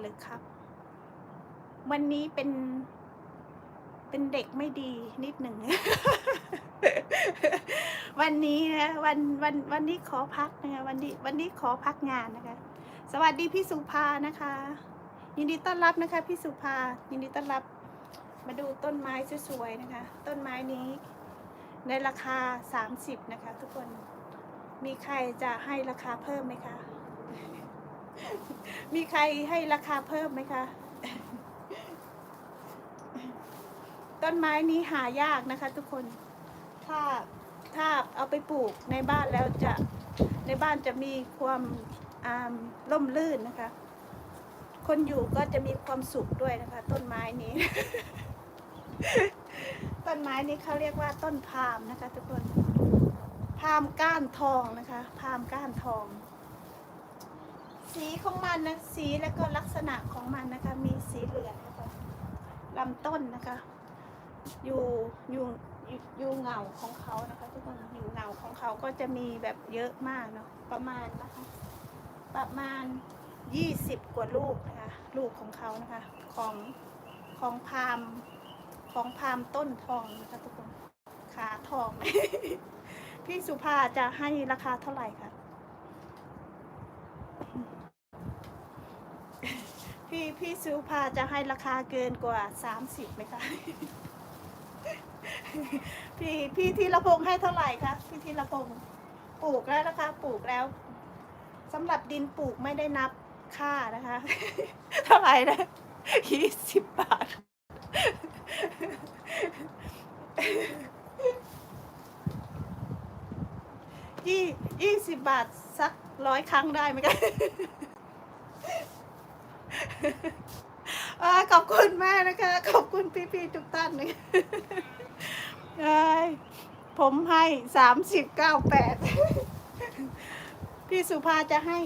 หรือครับ วันนี้เป็น เป็นเด็กไม่ดีนิดหนึ่ง วันนี้นะวันวันวันนี้ขอพักนะคะวันนี้วันนี้ขอพักงานนะคะ สวัสดีพี่สุภานะคะ ยินดีต้อนรับนะคะ พี่สุภา ยินดีต้อนรับ มาดูต้นไม้สวยๆนะคะ ต้นไม้นี้ ในราคา30นะคะ ทุกคนมีใครจะให้ราคาเพิ่มไหมคะ มีใครให้ราคาเพิ่มไหมคะ ต้นไม้นี้หายากนะคะ ทุกคน ถ้าถ้าเอาไปปลูกในบ้านแล้วจะในบ้านจะมีความอ่าร่มรื่นนะคะ คนอยู่ก็จะมีความสุขด้วยนะคะ ต้นไม้นี้ ต้นไม้นี้เขาเรียกว่าต้นพามนะคะ ทุกคน พามก้านทองนะคะ พามก้านทอง สีของมันนะสีแล้วก็ลักษณะของมันนะคะ มีสีเหลืองนะคะลำต้นนะคะอยู่อยู่อยู่อยู่เงาของเขานะคะ ทุกคนอยู่เงาของเขาก็จะมีแบบเยอะมากเนาะประมาณนะคะ ประมาณยี่สิบกว่าลูกนะคะ ลูกของเขานะคะ ของของพามของพามต้นทองนะคะทุกคนขาทอง พี่สุภาจะให้ราคาเท่าไหร่คะ พี่พี่สุภาจะให้ราคาเกินกว่าสามสิบไหมคะพี่พี่ธีรพงษ์ให้เท่าไหร่คะพี่ธีรพงษ์ปลูกแล้วนะคะ ปลูกแล้วสำหรับดินปลูกไม่ได้นับค่านะคะ เท่าไหร่นะยี่สิบบาท ยี่ยี่สิบบาทสักร้อยครั้งได้ไหมคะอ่า ขอบคุณมากนะคะ ขอบคุณพี่ๆทุกท่านนะคะผมให้สามสิบเก้าแปดพี่สุภาจะให้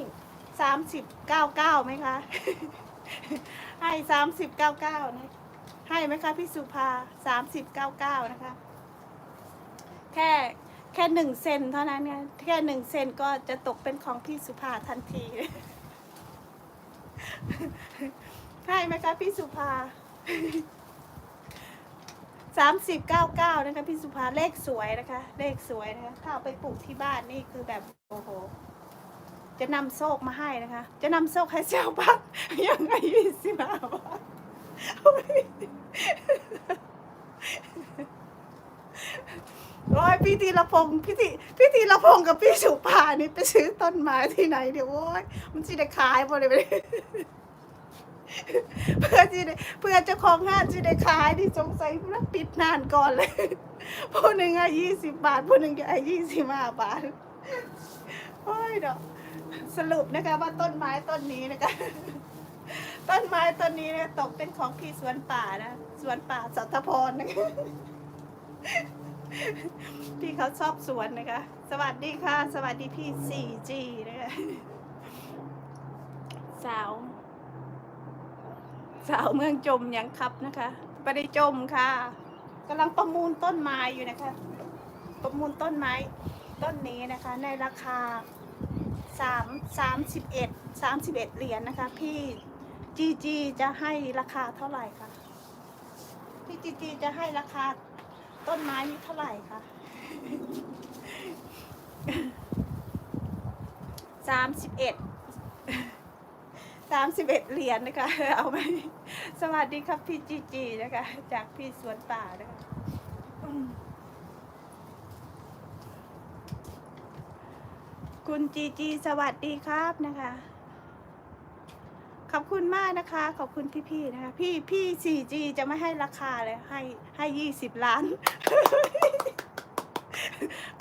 สามสิบเก้าเก้าไหมคะ ให้สามสิบเก้าเก้านะให้ไหมคะพี่สุภาสามสิบเก้าเก้านะคะ แค่แค่หนึ่งเซนเท่านั้นไงแค่หนึ่งเซนก็จะตกเป็นของพี่สุภาทันที ให้ไหมคะพี่สุภาสามสิบเก้าเก้านะคะพี่สุภาเลขสวยนะคะ เลขสวยนะคะถ้าเอาไปปลูกที่บ้านนี่คือแบบโอ้โห จะนำโชคมาให้นะคะ จะนำโชคให้เจ้าบ้านยังไงยี่สิบห้าบาทโอ้ยโอ้ย พี่ธีรพงศ์พี่ธีพี่ธีรพงศ์กับพี่สุภานี่ไปซื้อต้นไม้ที่ไหนเดี๋ยวโอ้ยมันจะได้ขายหมดเลยไปเพื่อที่ได้เพื่อเจ้าของห้างจะได้ขายที่สงสัยมันปิดนานก่อนเลยผู้หนึ่งอะยี่สิบบาทผู้หนึ่งอะยี่สิบห้าบาทโอ้ยเนาะสรุปนะคะว่าต้นไม้ต้นนี้นะคะต้นไม้ต้นนี้เนี่ยตกเป็นของพี่สวนป่านะ สวนป่าสัทพรนะคะ พี่เขาชอบสวนนะคะ สวัสดีค่ะ สวัสดีพี่ 4G นะคะสาว สาวเมืองจมยังครับนะคะไม่ได้จมค่ะกำลังประมูลต้นไม้อยู่นะคะ ประมูลต้นไม้ต้นนี้นะคะ ในราคาสามสามสิบเอ็ดสามสิบเอ็ดเหรียญนะคะ พี่จีจีจะให้ราคาเท่าไหร่คะพี่จีจีจะให้ราคา ต้นไม้นี้เท่าไหร่คะสามสิบเอ็ดสามสิบเอ็ดเหรียญนะคะ เอาไหมสวัสดีครับพี่จีจีนะคะ จากพี่สวนป่านะคะอืมคุณจีจีสวัสดีครับนะคะ ขอบคุณมากนะคะ ขอบคุณพี่ๆนะคะ พี่พี่สี่จีจะไม่ให้ราคาเลยให้ให้ยี่สิบล้าน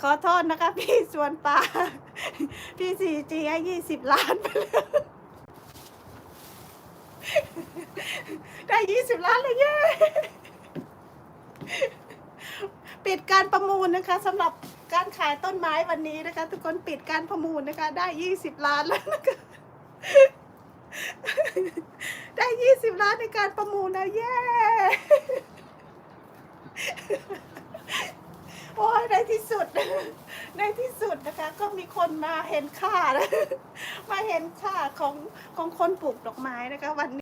ขอโทษนะคะ พี่สวนป่าพี่สี่จีให้ยี่สิบล้านไปเลยได้ยี่สิบล้านเลยเย้ปิดการประมูลนะคะสำหรับการขายต้นไม้วันนี้นะคะ ทุกคนปิดการประมูลนะคะ ได้ยี่สิบล้านแล้วนะคะ ได้ยี่สิบล้านในการประมูลนะเย้ โอ้ยในที่สุด ในที่สุดนะคะ ก็มีคนมาเห็นค่านะมาเห็นค่าของของคนปลูกดอกไม้นะคะวันนี้